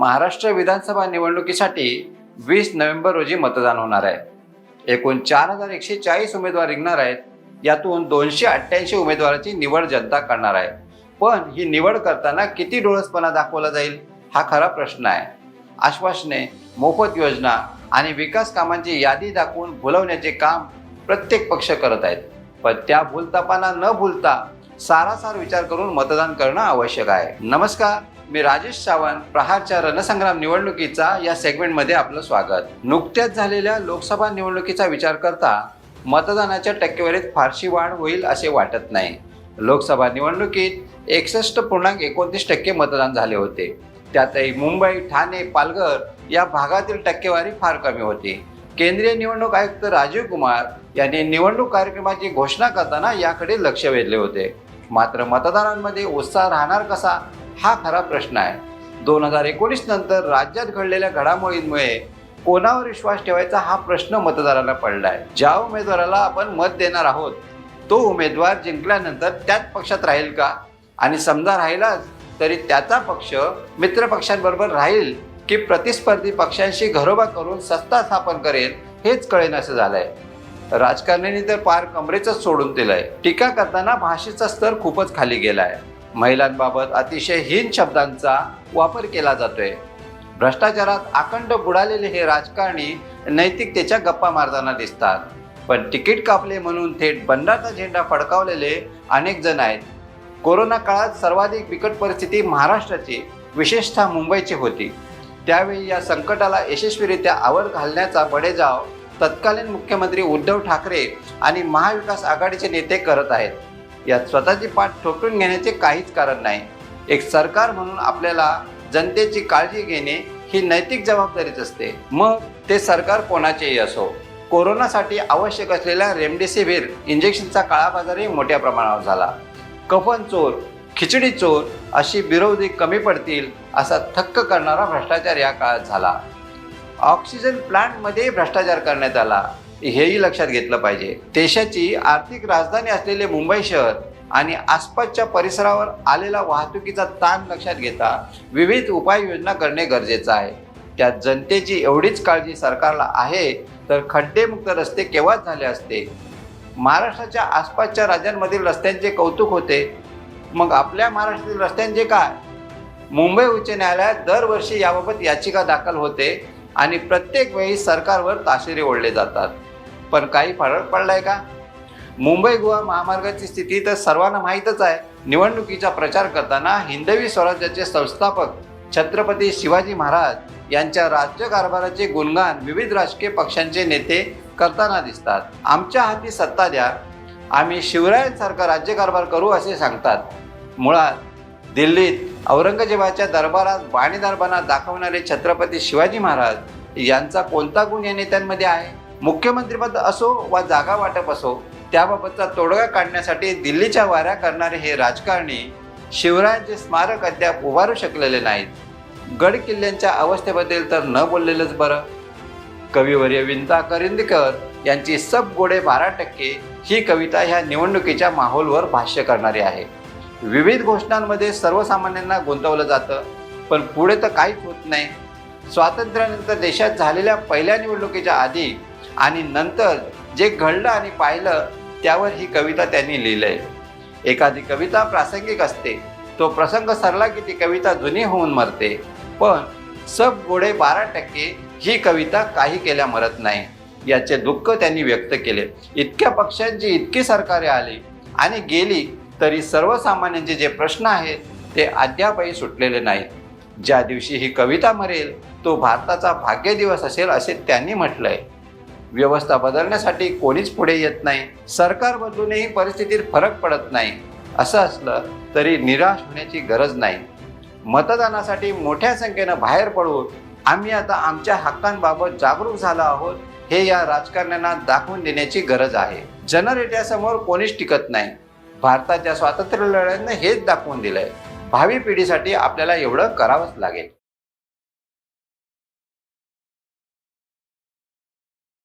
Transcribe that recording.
महाराष्ट्र विधानसभा निवडणुकीसाठी वीस नोव्हेंबर रोजी मतदान होणार आहे. एकूण चार हजार एकशे चाळीस उमेदवार रिंगणार आहेत. यातून दोनशे अठ्ठ्याऐंशी उमेदवाराची निवड जनता करणार आहे. पण ही निवड करताना किती डोळसपणा दाखवला जाईल हा खरा प्रश्न आहे. आश्वासने मोफत योजना आणि विकास कामांची यादी दाखवून भुलवण्याचे काम प्रत्येक पक्ष करत आहेत. पण त्या भूलतापांना न भूलता सारासार विचार करून मतदान करणं आवश्यक आहे. नमस्कार मी राजेश सावंत प्रहारच्या रणसंग्राम निवडणुकीचा या सेगमेंटमध्ये आपलं स्वागत. नुकत्याच झालेल्या लोकसभा निवडणुकीचा विचार करता मतदानाच्या टक्केवारीत फारशी वाढ होईल असे वाटत नाही. लोकसभा निवडणुकीत एकसष्ट पूर्णांक एकोणतीस टक्के मतदान झाले होते. त्यातही मुंबई ठाणे पालघर या भागातील टक्केवारी फार कमी होती. केंद्रीय निवडणूक आयुक्त राजीव कुमार यांनी निवडणूक कार्यक्रमाची घोषणा करताना याकडे लक्ष वेधले होते. मात्र मतदारांमध्ये उत्साह राहणार कसा हा खरा प्रश्न आहे. दोन हजार एकोणीस नंतर राज्यात घडलेल्या घडामोडींमुळे कोणावर विश्वास ठेवायचा हा प्रश्न मतदारांना आहे ज्या उमेदवाराला आपण मत देणार आहोत तो उमेदवार जिंकल्यानंतर त्याच पक्षात राहील का? आणि समजा राहिलाच तरी त्याचा पक्ष मित्र पक्षांबरोबर राहील की प्रतिस्पर्धी पक्षांशी घरोबा करून सत्ता स्थापन करेल हेच कळेन असं झालंय. राजकारण्यांनी तर पार कमरेचंच सोडून दिलंय. टीका करताना भाषेचा स्तर खूपच खाली गेलाय. महिलांबाबत अतिशय हीन शब्दांचा वापर केला जातोय. भ्रष्टाचारात अखंड बुडालेले हे राजकारणी नैतिकतेच्या गप्पा मारताना दिसतात. पण तिकीट कापले म्हणून थेट बंडाचा झेंडा फडकावलेले अनेक जण आहेत. कोरोना काळात सर्वाधिक बिकट परिस्थिती महाराष्ट्राची विशेषतः मुंबईची होती. त्यावेळी या संकटाला यशस्वीरित्या आवर घालण्याचा बडेजाव तत्कालीन मुख्यमंत्री उद्धव ठाकरे आणि महाविकास आघाडीचे नेते करत आहेत. यात स्वतःची पाठ ठोकून घेण्याचे काहीच कारण नाही. एक सरकार म्हणून आपल्याला जनतेची काळजी घेणे ही नैतिक जबाबदारीच असते. मग ते सरकार कोणाचेही असो. कोरोनासाठी आवश्यक असलेल्या रेमडेसिवीर इंजेक्शनचा काळाबाजारही मोठ्या प्रमाणावर झाला. कफन चोर खिचडी चोर अशी विरोधी कमी पडतील असा थक्क करणारा भ्रष्टाचार या काळात झाला. ऑक्सिजन प्लांटमध्ये भ्रष्टाचार करण्यात आला. हेही लक्षात घेतलं पाहिजे. देशाची आर्थिक राजधानी असलेले मुंबई शहर आणि आसपासच्या परिसरावर आलेला वाहतुकीचा ताण लक्षात घेता विविध उपाययोजना करणे गरजेचं आहे. त्यात जनतेची एवढीच काळजी सरकारला आहे तर खड्डेमुक्त रस्ते केव्हाच झाले असते? महाराष्ट्राच्या आसपासच्या राज्यांमधील रस्त्यांचे कौतुक होते. मग आपल्या महाराष्ट्रातील रस्त्यांचे काय? मुंबई उच्च न्यायालयात दरवर्षी याबाबत याचिका दाखल होते. आणि प्रत्येक वेळी सरकारवर ताशेरे ओढले जातात. पण काही फरक पडलाय का? मुंबई गोवा महामार्गाची स्थिती तर सर्वांना माहीतच आहे. निवडणुकीचा प्रचार करताना हिंदवी स्वराज्याचे संस्थापक छत्रपती शिवाजी महाराज यांच्या राज्यकारभाराचे गुणगान विविध राजकीय पक्षांचे नेते करताना दिसतात. आमच्या हाती सत्ता द्या. आम्ही शिवरायांसारखा राज्यकारभार करू असे सांगतात. मुळात दिल्लीत औरंगजेबाच्या दरबारात बाणीदारपणा दाखवणारे छत्रपती शिवाजी महाराज यांचा कोणता गुण या नेत्यांमध्ये आहे? मुख्यमंत्रीपद असो वा जागा वाटप असो त्याबाबतचा तोडगा काढण्यासाठी दिल्लीच्या वाऱ्या करणारे हे राजकारणी शिवरायांचे स्मारक अद्याप उभारू शकलेले नाहीत. गड किल्ल्यांच्या अवस्थेबद्दल तर न बोललेलंच बरं. कविवर्य विंता करिंदकर यांची सब गोडे बारा टक्के ही कविता ह्या निवडणुकीच्या माहोलवर भाष्य करणारी आहे. विविध घोषणांमध्ये सर्वसामान्यांना गुंतवलं जातं पण पुढे तर काहीच होत नाही. स्वातंत्र्यानंतर देशात झालेल्या पहिल्या निवडणुकीच्या आधी आणि नंतर जे घडलं आणि पाहिलं त्यावर ही कविता त्यांनी लिहिलंय. एखादी कविता प्रासंगिक असते तो प्रसंग सरला की ती कविता जुनी होऊन मरते. पण सब गोडे बारा टक्के ही कविता काही केल्या मरत नाही. याचे दुःख त्यांनी व्यक्त केले. इतक्या पक्षांची इतकी सरकारे आली आणि गेली तरी सर्वसामान्यांचे जे प्रश्न आहेत ते अद्यापही सुटलेले नाहीत. ज्या दिवशी ही कविता मरेल तो भारताचा भाग्य दिवस असेल असे त्यांनी म्हटलंय. व्यवस्था बदलण्यासाठी कोणीच पुढे येत नाही. सरकार बदलूनही परिस्थितीत फरक पडत नाही. असं असलं तरी निराश होण्याची गरज नाही. मतदानासाठी मोठ्या संख्येनं बाहेर पडून आम्ही आता आमच्या हक्कांबाबत जागरूक झालो आहोत हे या राजकारण्यांना दाखवून देण्याची गरज आहे. जनरेट्यासमोर कोणीच टिकत नाही. भारताच्या स्वातंत्र्य लढ्यानं हेच दाखवून दिलंय. भावी पिढीसाठी आपल्याला एवढं करावंच लागेल.